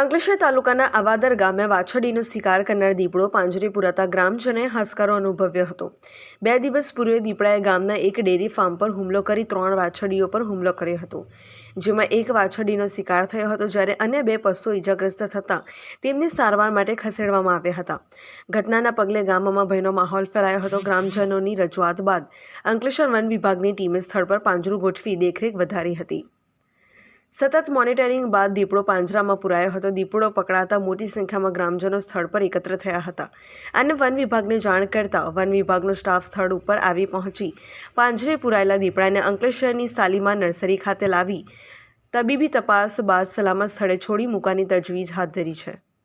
અંકલેશ્વર તાલુકાના અવાદર ગામે વાછડીનો શિકાર કરનાર દીપડો પાંજરે પુરાતા ગ્રામજને હાસકારો અનુભવ્યો હતો. બે દિવસ પૂર્વે દીપડાએ ગામના એક ડેરી ફાર્મ પર હુમલો કરી ત્રણ વાછડીઓ પર હુમલો કર્યો હતો. જેમાં એક વાછડીનો શિકાર થયો હતો જ્યારે અન્ય બે પશુઓ ઇજાગ્રસ્ત થતાં તેમને સારવાર માટે ખસેડવામાં આવ્યા હતા. ઘટનાના પગલે ગામમાં ભયનો માહોલ ફેલાયો હતો. ગ્રામજનોની રજૂઆત બાદ અંકલેશ્વર વન વિભાગની ટીમે સ્થળ પર પાંજરું ગોઠવી દેખરેખ વધારી હતી. સતત મોનિટરિંગ બાદ દીપડો પાંજરામાં પુરાયો હતો. દીપડો પકડાતા મોટી સંખ્યામાં ગ્રામજનો સ્થળ પર એકત્ર થયા હતા. અને વન વિભાગને જાણ કરતા વન વિભાગનો સ્ટાફ સ્થળ ઉપર આવી પહોંચી. પાંજરે પુરાયેલા દીપડાને અંકલેશ્વરની સાલીમાં નર્સરી ખાતે લાવી તબીબી તપાસ બાદ સલામત સ્થળે છોડી મૂકવાની તજવીજ હાથ ધરી છે.